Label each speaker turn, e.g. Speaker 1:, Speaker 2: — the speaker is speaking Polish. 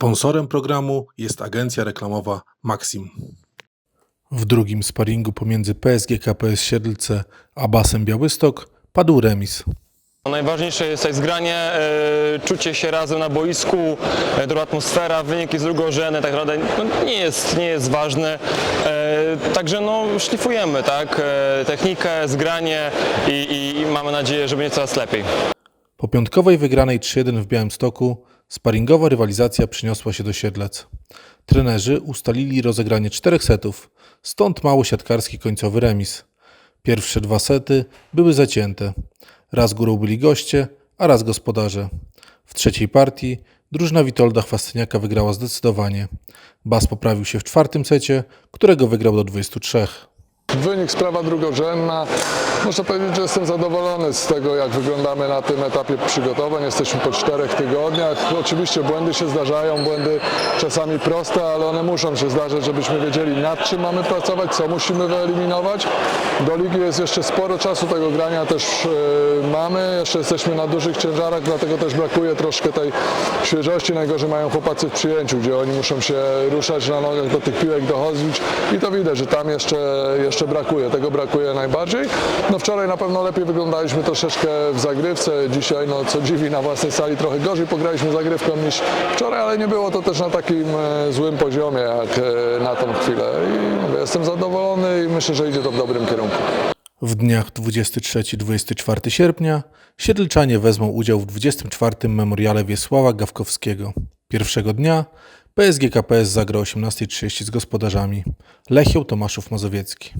Speaker 1: Sponsorem programu jest agencja reklamowa Maxim. W drugim sparingu pomiędzy PSG KPS Siedlce a Basem Białystok padł remis.
Speaker 2: Najważniejsze jest tutaj zgranie, e, czucie się razem na boisku, e, dobra atmosfera, wynik jest drugorzędny, tak naprawdę no, nie, jest, nie jest ważny. E, także no, szlifujemy tak, technikę, zgranie i, i, i mamy nadzieję, że będzie coraz lepiej.
Speaker 1: Po piątkowej wygranej 3-1 w Białymstoku sparingowa rywalizacja przyniosła się do Siedlec. Trenerzy ustalili rozegranie czterech setów, stąd mało siatkarski końcowy remis. Pierwsze dwa sety były zacięte. Raz górą byli goście, a raz gospodarze. W trzeciej partii drużyna Witolda Chwastyniaka wygrała zdecydowanie. Bas poprawił się w czwartym secie, którego wygrał do 23.
Speaker 3: Wynik sprawa drugorzędna. Muszę powiedzieć, że jestem zadowolony z tego, jak wyglądamy na tym etapie przygotowań. Jesteśmy po czterech tygodniach. Oczywiście błędy się zdarzają, błędy czasami proste, ale one muszą się zdarzyć, żebyśmy wiedzieli nad czym mamy pracować, co musimy wyeliminować. Do ligi jest jeszcze sporo czasu, tego grania też e, mamy. Jeszcze jesteśmy na dużych ciężarach, dlatego też brakuje troszkę tej świeżości. Najgorzej mają chłopacy w przyjęciu, gdzie oni muszą się ruszać na nogach, do tych piłek dochodzić i to widać, że tam jeszcze, jeszcze brakuje. Tego brakuje najbardziej. No wczoraj na pewno lepiej wyglądaliśmy troszeczkę w zagrywce. Dzisiaj, no co dziwi, na własnej sali trochę gorzej pograliśmy zagrywką niż wczoraj, ale nie było to też na takim e, złym poziomie jak e, na tą chwilę. I jestem zadowolony i myślę, że idzie to w dobrym kierunku.
Speaker 1: W dniach 23-24 sierpnia Siedlczanie wezmą udział w 24. memoriale Wiesława Gawkowskiego. Pierwszego dnia PSG KPS zagra o 18.30 z gospodarzami Lechią Tomaszów Mazowiecki.